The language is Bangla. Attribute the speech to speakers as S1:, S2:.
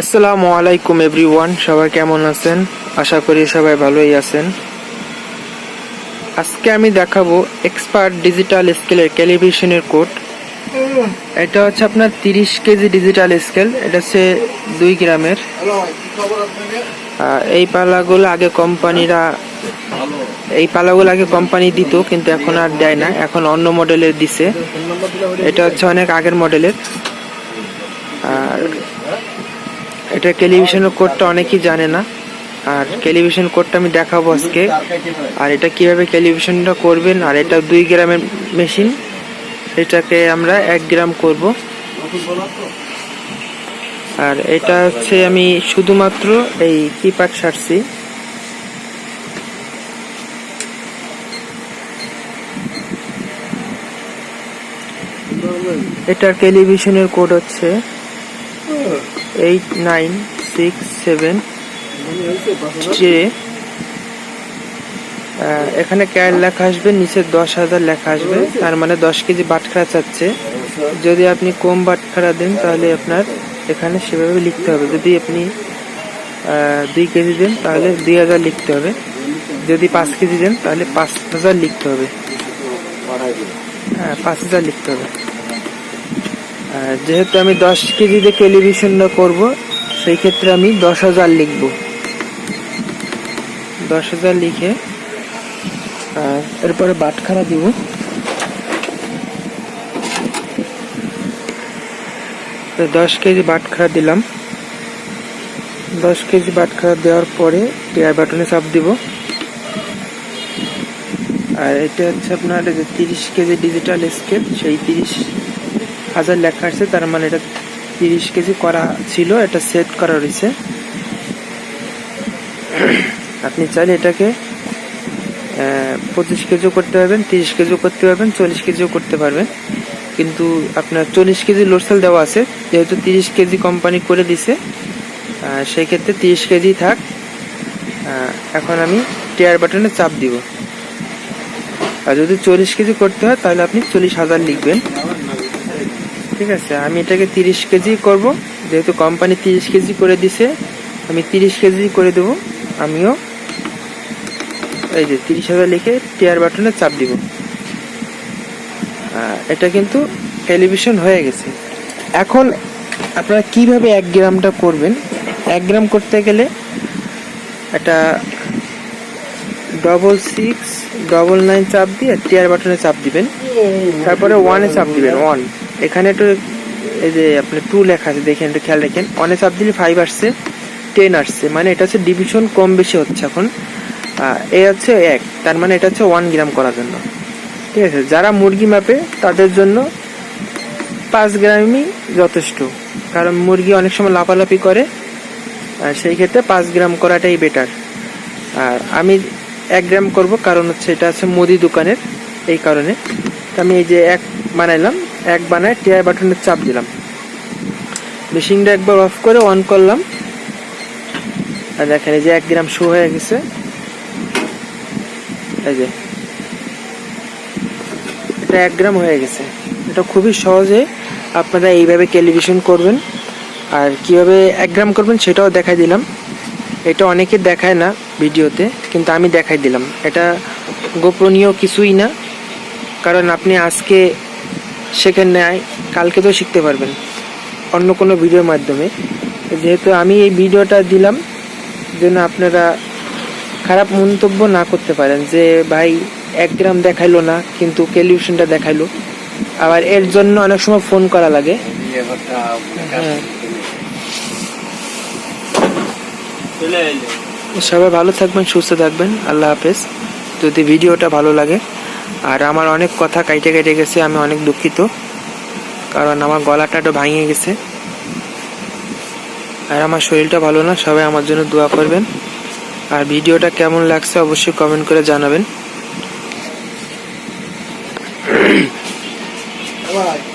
S1: আসসালামু আলাইকুম এভরিওয়ান, সবাই কেমন আছেন? আশা করি সবাই ভালোই আছেন। আজকে আমি দেখাবো এক্সপার্ট ডিজিটাল স্কেলের ক্যালিব্রেশনের কোড। এটা হচ্ছে আপনার তিরিশ কেজি ডিজিটাল স্কেল, এটা হচ্ছে দুই গ্রামের। এই পালাগুলো আগে কোম্পানিরা, এই পালাগুলো আগে কোম্পানি দিত, কিন্তু এখন আর দেয় না। এখন অন্য মডেলের দিছে। এটা হচ্ছে অনেক আগের মডেলের। আর এটা টেলিভিশনের কোডটা অনেকেই জানে না। আর টেলিভিশন কোডটা আমি দেখাবো আজকে। আর এটা কীভাবে টেলিভিশনটা করবেন, আর এটা দুই গ্রামের মেশিন এটাকে আমরা এক গ্রাম করব। আর এটা হচ্ছে আমি শুধুমাত্র এই কিপ্যাড সারছি। এটার টেলিভিশনের কোড হচ্ছে। এইট নাইন সিক্স সেভেন যে এখানে ক্যার লেখা আসবে, নিচে দশ হাজার লেখা আসবে, তার মানে দশ কেজি বাটখারা চাচ্ছে। যদি আপনি কম বাটখারা দেন, তাহলে আপনার এখানে সেভাবে লিখতে হবে। যদি আপনি দুই কেজি দেন, তাহলে দুই হাজার লিখতে হবে। যদি পাঁচ কেজি দেন, তাহলে পাঁচ হাজার লিখতে হবে। হ্যাঁ পাঁচ হাজার লিখতে হবে। যেহেতু আমি দশ কেজিতে টেলিভিশনটা করব, সেই ক্ষেত্রে আমি দশ হাজার লিখব। দশ হাজার লিখে এরপরে বাটখারা দিব। দশ কেজি বাটখারা দিলাম। দশ কেজি বাটখারা দেওয়ার পরে টিআই বাটনে চাপ দিব। আর এটা হচ্ছে আপনার যে তিরিশ কেজি ডিজিটাল স্কেল সেই তিরিশ হাজার লেখা আছে, তার মানে এটা তিরিশ কেজি করা ছিল, এটা সেট করা রয়েছে। আপনি চাইলে এটাকে পঁচিশ কেজিও করতে পারবেন, তিরিশ কেজিও করতে পারবেন, চল্লিশ কেজিও করতে পারবেন। কিন্তু আপনার চল্লিশ কেজি লোডসেল দেওয়া আছে, যেহেতু তিরিশ কেজি কোম্পানি করে দিছে সেই ক্ষেত্রে তিরিশ কেজি থাক। এখন আমি টেয়ার বাটনে চাপ দিব। আর যদি চল্লিশ কেজি করতে হয়, তাহলে আপনি চল্লিশ হাজার লিখবেন। ঠিক আছে আমি এটাকে তিরিশ কেজি করব। যেহেতু কোম্পানি তিরিশ কেজি করে দিছে আমি তিরিশ কেজি করে দেব। আমিও এই যে তিরিশ হাজার লিখে টিয়ার বাটনে চাপ দিব। এটা কিন্তু টেলিভিশন হয়ে গেছে। এখন আপনারা কীভাবে এক গ্রামটা করবেন? এক গ্রাম করতে গেলে একটা ডবল সিক্স ডবল নাইন চাপ দিয়ে টিয়ার বাটনে চাপ দিবেন। তারপরে ওয়ানে চাপ দিবেন ওয়ান এখানে একটু, এই যে আপনি টু লেখা আছে, দেখেন, একটু খেয়াল রাখেন। চাপ দিলে ফাইভ আসছে টেন আসছে মানে এটা হচ্ছে ডিভিশন কম বেশি হচ্ছে এখন। এ হচ্ছে এক, তার মানে এটা হচ্ছে ওয়ান গ্রাম করার জন্য। ঠিক আছে? যারা মুরগি মাপে, তাদের জন্য পাঁচ গ্রামই যথেষ্ট। কারণ মুরগি অনেক সময় লাফালাফি করে, আর সেই ক্ষেত্রে পাঁচ গ্রাম করাটাই বেটার আর আমি এক গ্রাম করব, কারণ হচ্ছে এটা আছে মুদি দোকানের, এই কারণে। আমি এই যে এক বানাইলাম, এক বানায় টিআই বাটনের চাপ দিলাম। মেশিনটা একবার অফ করে অন করলাম। আর দেখেন এই যে এক গ্রাম শো হয়ে গেছে। এই যে। এটা এক গ্রাম হয়ে গেছে। এটা খুবই সহজে আপনারা এইভাবে টেলিভিশন করবেন। আর কীভাবে এক গ্রাম করবেন সেটাও দেখাই দিলাম। এটা অনেকে দেখায় না ভিডিওতে, কিন্তু আমি দেখাই দিলাম। এটা গোপনীয় কিছুই না। কারণ আপনি আজকে শেখেন নেয় কালকে তো শিখতে পারবেন। অন্য কোনো ভিডিওর মাধ্যমে। যেহেতু আমি এই ভিডিওটা দিলাম, যেন আপনারা খারাপ মন্তব্য না করতে পারেন যে, ভাই, এক গ্রাম দেখাইলো না, কিন্তু টেলিভিশনটা দেখাইলো। আবার এর জন্য অনেক সময় ফোন করা লাগে। হ্যাঁ। সবাই ভালো থাকবেন, সুস্থ থাকবেন। আল্লাহ হাফেজ। যদি ভিডিওটা ভালো লাগে আর আমার অনেক কথা কাইটে কেটে গেছে আমি অনেক দুঃখিত। কারণ আমার গলাটা একটু ভাঙিয়ে গেছে। আর আমার শরীরটা ভালো না সবাই আমার জন্য দোয়া করবেন। আর ভিডিওটা কেমন লাগছে অবশ্যই কমেন্ট করে জানাবেন।